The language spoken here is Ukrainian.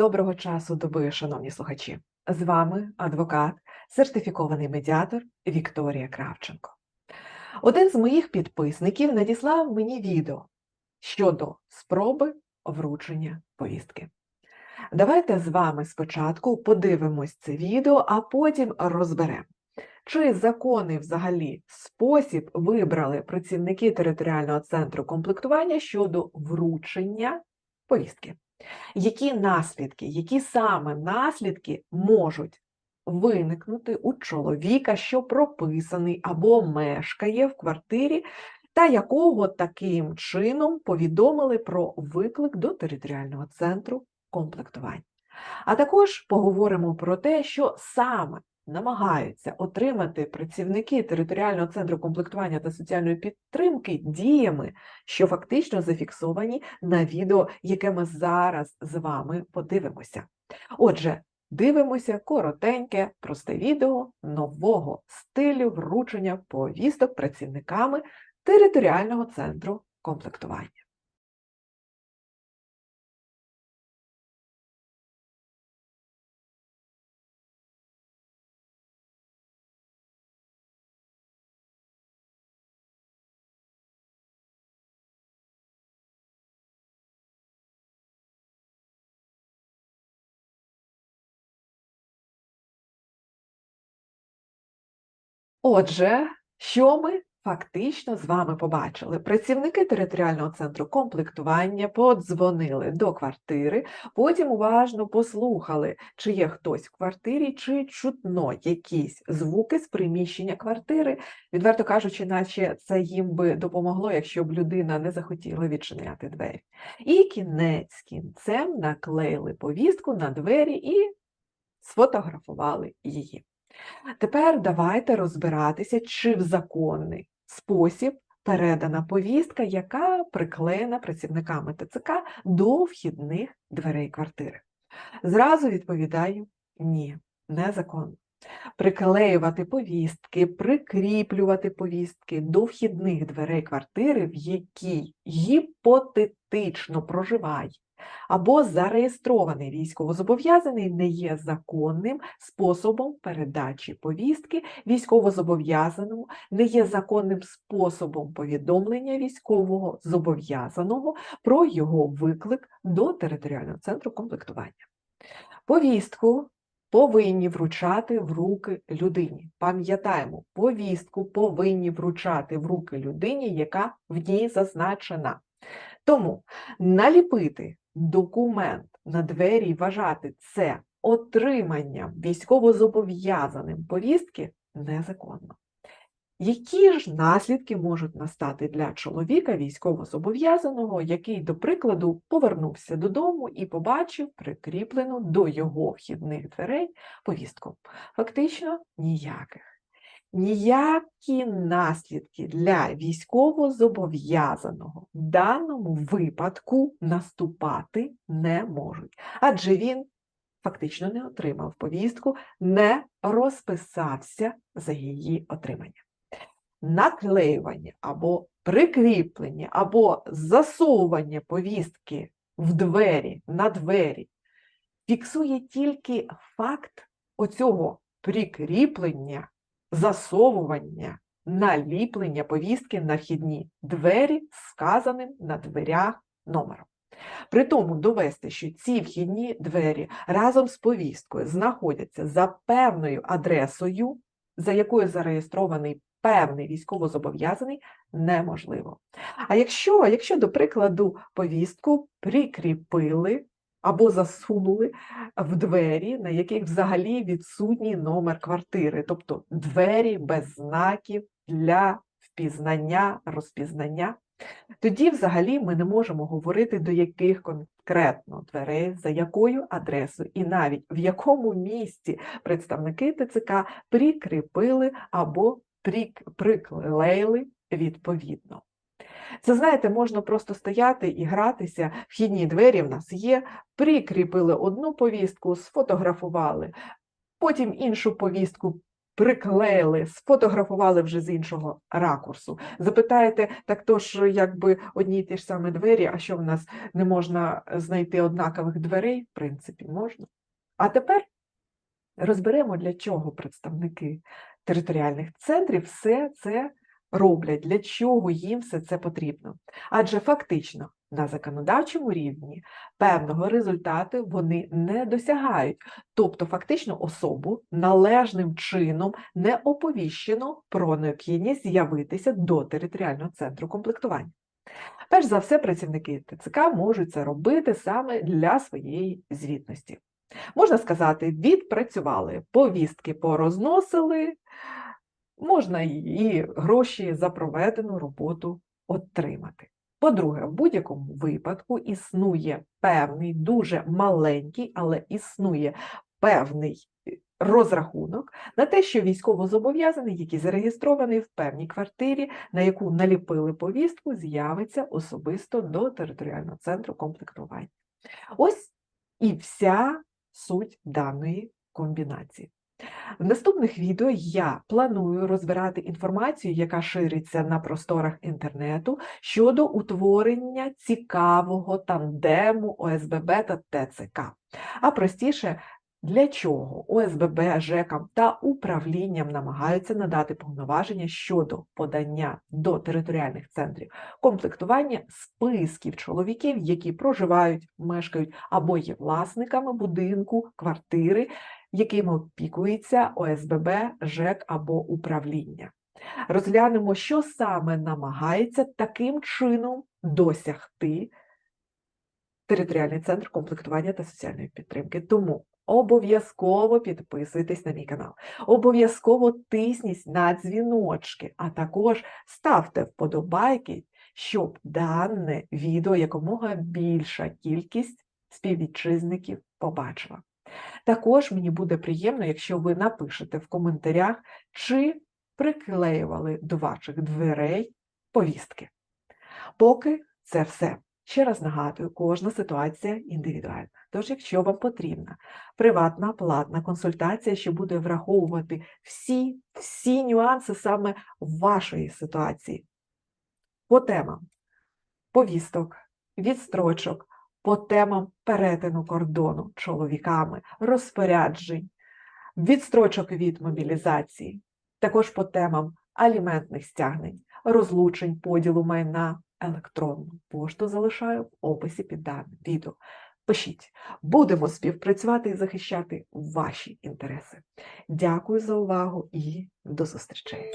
Доброго часу доби, шановні слухачі! З вами адвокат, сертифікований медіатор Вікторія Кравченко. Один з моїх підписників надіслав мені відео щодо спроби вручення повістки. Давайте з вами спочатку подивимось це відео, а потім розберемо, чи законний взагалі спосіб вибрали працівники територіального центру комплектування щодо вручення повістки. Які наслідки, які саме наслідки можуть виникнути у чоловіка, що прописаний або мешкає в квартирі, та якого таким чином повідомили про виклик до територіального центру комплектування. А також поговоримо про те, що саме намагаються отримати працівники територіального центру комплектування та соціальної підтримки діями, що фактично зафіксовані на відео, яке ми зараз з вами подивимося. Отже, дивимося коротеньке, просте відео нового стилю вручення повісток працівниками територіального центру комплектування. Отже, що ми фактично з вами побачили? Працівники територіального центру комплектування подзвонили до квартири, потім уважно послухали, чи є хтось в квартирі, чи чутно якісь звуки з приміщення квартири. Відверто кажучи, наче це їм би допомогло, якщо б людина не захотіла відчиняти двері. І кінець кінцем наклеїли повістку на двері і сфотографували її. Тепер давайте розбиратися, чи в законний спосіб передана повістка, яка приклеєна працівниками ТЦК до вхідних дверей квартири. Зразу відповідаю ні, незаконно. Приклеювати повістки, прикріплювати повістки до вхідних дверей квартири, в якій гіпотетично проживає або зареєстрований військовозобов'язаний не є законним способом передачі повістки військовозобов'язаному, не є законним способом повідомлення військового зобов'язаного про його виклик до територіального центру комплектування. Повістку повинні вручати в руки людині. Пам'ятаємо, повістку повинні вручати в руки людині, яка в ній зазначена. Тому наліпити документ на двері і вважати це отриманням військовозобов'язаним повістки незаконно. Які ж наслідки можуть настати для чоловіка військовозобов'язаного, який, до прикладу, повернувся додому і побачив прикріплену до його вхідних дверей повістку? Фактично ніяких. Ніякі наслідки для військовозобов'язаного в даному випадку наступати не можуть, адже він фактично не отримав повістку, не розписався за її отримання. Наклеювання або прикріплення, або засовування повістки в двері на двері фіксує тільки факт оцього прикріплення засовування, наліплення повістки на вхідні двері з вказаним на дверях номером. При тому довести, що ці вхідні двері разом з повісткою знаходяться за певною адресою, за якою зареєстрований певний військовозобов'язаний, неможливо. А якщо, якщо, до прикладу, повістку прикріпили або засунули в двері, на яких взагалі відсутній номер квартири, тобто двері без знаків для впізнання, розпізнання. Тоді, взагалі, ми не можемо говорити, до яких конкретно дверей, за якою адресою, і навіть в якому місці представники ТЦК прикріпили або приклеїли відповідно. Це, знаєте, можна просто стояти і гратися, вхідні двері в нас є, прикріпили одну повістку, сфотографували, потім іншу повістку приклеїли, сфотографували вже з іншого ракурсу. Запитаєте, так то ж якби одні й ті ж самі двері, а що в нас не можна знайти однакових дверей? В принципі, можна. А тепер розберемо, для чого представники територіальних центрів все це роблять, для чого їм все це потрібно. Адже фактично на законодавчому рівні певного результату вони не досягають, тобто фактично особу належним чином не оповіщено про необхідність з'явитися до територіального центру комплектування. Перш за все, працівники ТЦК можуть це робити саме для своєї звітності. Можна сказати, відпрацювали, повістки порозносили, можна і гроші за проведену роботу отримати. По-друге, в будь-якому випадку існує певний, дуже маленький, але існує певний е, розрахунок на те, що військовозобов'язаний, який зареєстрований в певній квартирі, на яку наліпили повістку, з'явиться особисто до територіального центру комплектування. Ось і вся суть даної комбінації. В наступних відео я планую розбирати інформацію, яка шириться на просторах інтернету щодо утворення цікавого тандему ОСББ та ТЦК. А простіше, для чого ОСББ, ЖЕКам та управлінням намагаються надати повноваження щодо подання до територіальних центрів комплектування списків чоловіків, які проживають, мешкають або є власниками будинку, квартири, якими опікується ОСББ, ЖЕК або управління. Розглянемо, що саме намагається таким чином досягти територіальний центр комплектування та соціальної підтримки. Тому обов'язково підписуйтесь на мій канал, обов'язково тисніть на дзвіночки, а також ставте вподобайки, щоб дане відео якомога більша кількість співвітчизників побачила. Також мені буде приємно, якщо ви напишете в коментарях, чи приклеювали до ваших дверей повістки. Поки це все. Ще раз нагадую, кожна ситуація індивідуальна. Тож, якщо вам потрібна приватна платна консультація, що буде враховувати всі, всі нюанси саме вашої ситуації, по темам повісток, відстрочок, по темам перетину кордону чоловіками, розпоряджень, відстрочок від мобілізації, також по темам аліментних стягнень, розлучень, поділу майна, електронну пошту залишаю в описі під даним відео. Пишіть, будемо співпрацювати і захищати ваші інтереси. Дякую за увагу і до зустрічей!